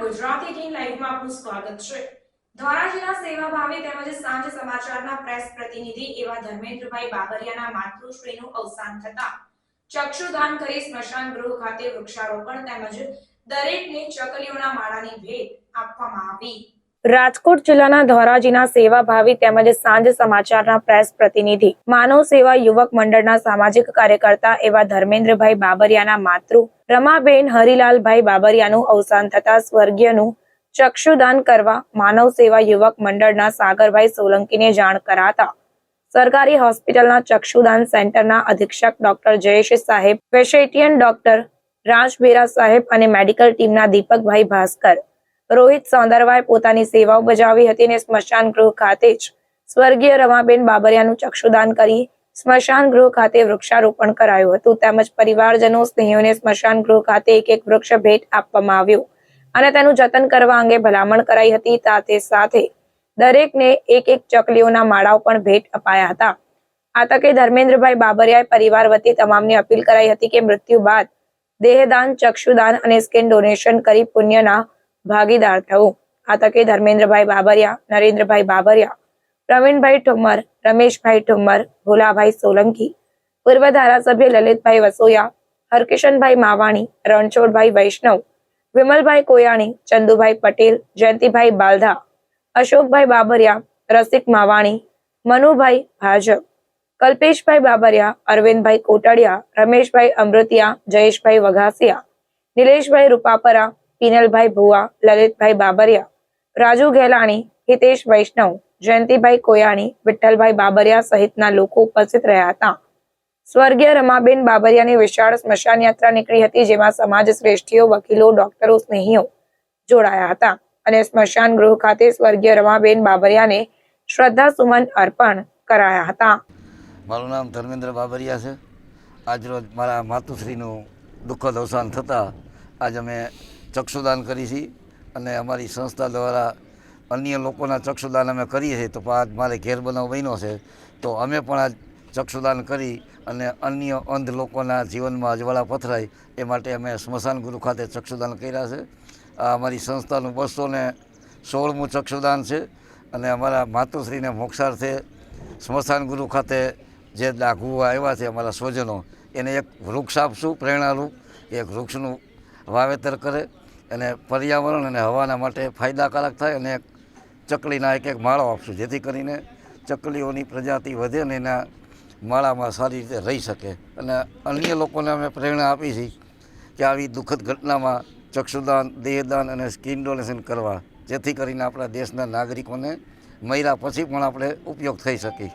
Gujarati team લાઈવમાં આપનું સ્વાગત છે. ધોરાજીના સેવાભાવી તેમજ સાંજ સમાચારના પ્રેસ પ્રતિનિધિ એવા ધર્મેન્દ્રભાઈ બાબરિયાના માતૃશ્રીનું અવસાન થતા ચક્ષુદાન કરી સ્મશાન ગૃહ ખાતે વૃક્ષારોપણ તેમજ દરેકને ચકલીઓના માળાની ભેટ આપવામાં આવી. રાજકોટ જિલ્લાના ધોરાજીના સેવાભાવી તેમજ સાંજ સમાચારના પ્રેસ પ્રતિનિધિ, માનવ સેવા યુવક મંડળના સામાજિક કાર્યકર્તા એવા ધર્મેન્દ્રભાઈ બાબરિયાના માતૃ, રમાબેન હરિલાલભાઈ બાબરિયાનું અવસાન થતા સ્વર્ગીયનું ચક્ષુદાન કરવા માનવ સેવા યુવક મંડળના સાગરભાઈ સોલંકીને જાણ કરાતા. સરકારી હોસ્પિટલના ચક્ષુદાન સેન્ટરના અધિક્ષક ડોક્ટર જયેશ સાહેબ પેશેટિયન ડોક્ટર રાજબેરા સાહેબ અને મેડિકલ ટીમના દીપકભાઈ ભાસ્કર. રોહિત સૌંદરવાએ પોતાની સેવાઓ બજાવી હતી અને સ્મશાન ગૃહ ખાતે જ સ્વર્ગીય રમાબેન બાબરિયાનું ચક્ષુદાન કરી સ્મશાન ગૃહ ખાતે વૃક્ષારોપણ કરાયું હતું. તેમજ પરિવારજનો, સ્નેહીઓને સ્મશાન ગૃહ ખાતે એક એક વૃક્ષ ભેટ આપવામાં આવ્યું અને તેનું જતન કરવા અંગે ભલામણ કરાઈ હતી. સાથે સાથે દરેકને એક એક ચકલીઓના માળાઓ પણ ભેટ અપાયા હતા. આ તકે ધર્મેન્દ્રભાઈ બાબરિયાએ પરિવાર વતી તમામને અપીલ કરાઈ હતી કે મૃત્યુ બાદ દેહદાન, ચક્ષુદાન અને સ્કિન ડોનેશન કરી પુણ્યના ભાગીદાર થવું આ તકે ધર્મેન્દ્રભાઈ બાબરિયા નરેન્દ્રભાઈ બાબરિયા પ્રવીણભાઈ ઠુમ્મર રમેશભાઈ ઠુમ્મર ભોલાભાઈ સોલંકી પૂર્વ ધારાસભ્ય લલિતભાઈ વસોયા હરકિશનભાઈ માવાણી રણછોડભાઈ વૈષ્ણવ વિમલભાઈ કોયાણી ચંદુભાઈ પટેલ જયંતિભાઈ બાલધા અશોકભાઈ બાબરિયા રસિક માવાણી મનુભાઈ ભાજપ કલ્પેશભાઈ બાબરિયા અરવિંદભાઈ કોટડિયા રમેશભાઈ અમૃતિયા જયેશભાઈ વઘાસિયા નિલેશભાઈ રૂપાપરા પિનલભાઈ ભુવા, લલિતભાઈ બાબરિયા, રાજુ ગેલાણી હિતેશ વૈષ્ણવ, જયંતિભાઈ કોયાણી, વિઠ્ઠલભાઈ બાબરિયા સહિતના લોકો ઉપસ્થિત રહ્યા હતા. સ્વર્ગીય રમાબેન બાબરિયાની વિશાળ સ્મશાન યાત્રા નીકળી હતી, જેમાં સમાજ શ્રેષ્ઠીઓ, વકીલો, ડોક્ટરો, સ્નેહીઓ જોડાયા હતા અને સ્મશાન ગૃહ ખાતે સ્વર્ગીય રમાબેન બાબરિયાને શ્રદ્ધા સુમન અર્પણ કરાયા હતા. મારું નામ ધર્મેન્દ્ર બાબરિયા છે. આજરોજ મારા માતુશ્રીનું દુઃખદ અવસાન થતાં આજ અમે ચક્ષુદાન કરી છીએ અને અમારી સંસ્થા દ્વારા અન્ય લોકોના ચક્ષુદાન અમે કરીએ છીએ. તો આજ મારે ઘેર બનાવ બન્યો છે. તો અમે પણ આજ ચક્ષુદાન કરી અને અન્ય અંધ લોકોના જીવનમાં અજવાળા પથરાય એ માટે અમે સ્મશાન ગુરુ ખાતે ચક્ષુદાન કર્યા છે. આ અમારી સંસ્થાનું બસો ને સોળમું ચક્ષુદાન છે અને અમારા માતુશ્રીને મોક્ષાર્થે સ્મશાન ગુરુ ખાતે જે લાઘુ આવ્યા છે અમારા સ્વજનો, એને એક વૃક્ષ આપશું, પ્રેરણારૂપ. એ વૃક્ષનું વાવેતર કરે અને પર્યાવરણ અને હવાના માટે ફાયદાકારક થાય અને ચકલીના એક એક માળો આપશું, જેથી કરીને ચકલીઓની પ્રજાતિ વધે અને એના માળામાં સારી રીતે રહી શકે. અને અન્ય લોકોને અમે પ્રેરણા આપી છે કે આવી દુઃખદ ઘટનામાં ચક્ષુદાન, દેહદાન અને સ્કિન ડોનેશન કરવા, જેથી કરીને આપણા દેશના નાગરિકોને મર્યા પછી પણ આપણે ઉપયોગ થઈ શકીએ.